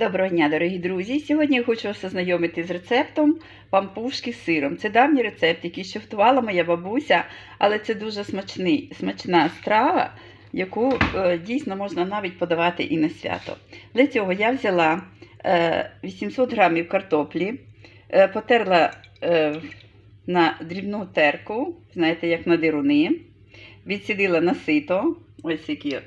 Доброго дня, дорогі друзі! Сьогодні я хочу вас ознайомити з рецептом пампушки з сиром. Це давній рецепт, який ще моя бабуся, але це дуже смачний, смачна страва, яку е, дійсно можна навіть подавати і на свято. Для цього я взяла е, 800 грамів картоплі, е, потерла е, на дрібну терку, знаєте, як на дируни, відсідила на сито, ось які. Е,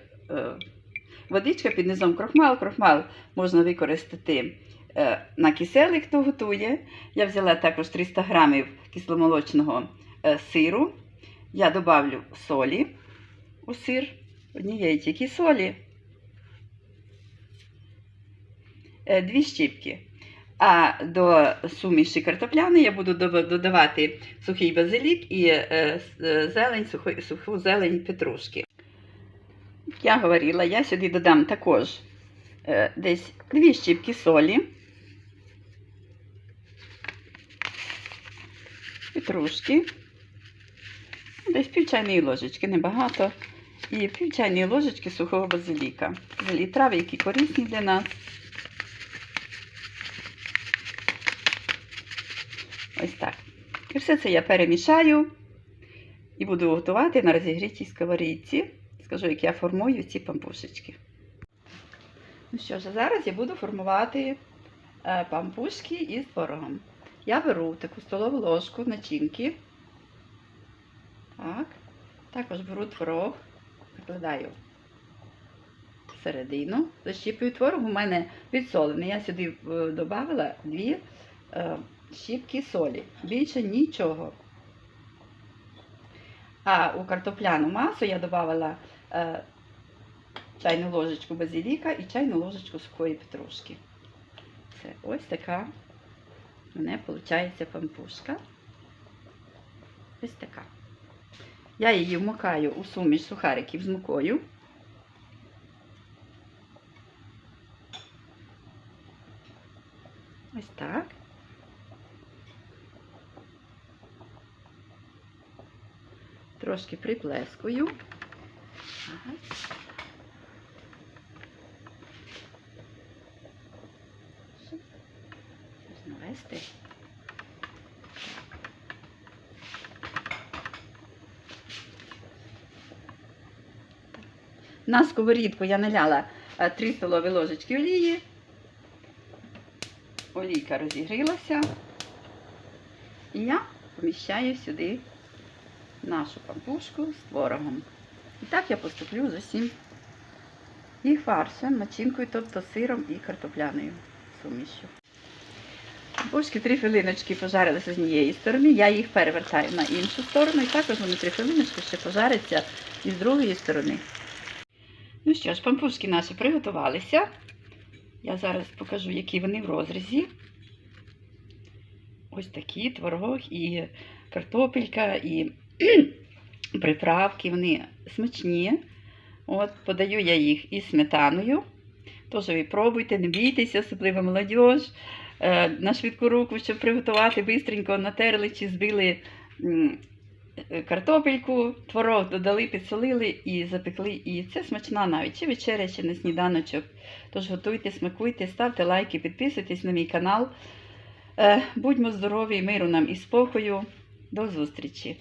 Водичка під низом крохмал. Крохмал можна використати е, на киселик, хто готує. Я взяла також 300 грамів кисломолочного е, сиру. Я добавлю солі у сир, однієї тільки солі, е, дві щіпки. А до суміші картопляної я буду додавати сухий базилік і зелень, суху зелень петрушки. Я говорила, я сюди додам також е, десь дві щіпки солі, петрушки, десь пів чайної ложечки, небагато, і пів чайної ложечки сухого базиліка. Взагалі трави, які корисні для нас. Ось так. І все це я перемішаю і буду готувати на розігрітій сковорідці. Скажу, як я формую ці пампушечки. Ну що ж, а зараз я буду формувати е, пампушки із творогом. Я беру таку столову ложку начинки. Так. Також беру творог, викладаю всередину, защіпую творог. У мене відсолений. Я сюди е, додала дві е, щіпки солі. Більше нічого. А у картопляну масу я додавала чайну ложечку базиліка і чайну ложечку сухої петрушки. Це ось така у мене виходить пампушка. Ось така. Я її вмикаю у суміш сухариків з мукою. Ось так. Трошки приплескую. Ага. Що? Можна вести. На сковорідку я наляла 3 столові ложечки олії. Олійка розігрілася. І я поміщаю сюди нашу пампушку з творогом. І так я поступлю з усім і фаршем, начинкою, тобто сиром і картопляною сумішю. Пампушки три хвилиночки пожарилися з однієї сторони, я їх перевертаю на іншу сторону, і також вони три хвилиночки ще пожаряться і з другої сторони. Ну що ж, пампушки наші приготувалися. Я зараз покажу, які вони в розрізі. Ось такі творог і картопелька, і приправки, вони смачні. От, Подаю я їх із сметаною. Тож ви пробуйте, не бійтеся, особливо молодь. Е, На швидку руку, щоб приготувати, бистренько натерли чи збили е, картопельку, творог додали, підсолили і запекли. І це смачна навіть чи вечеря, чи на сніданочок. Тож готуйте, смакуйте, ставте лайки, підписуйтесь на мій канал. Е, Будьмо здорові, миру нам і спокою. До зустрічі!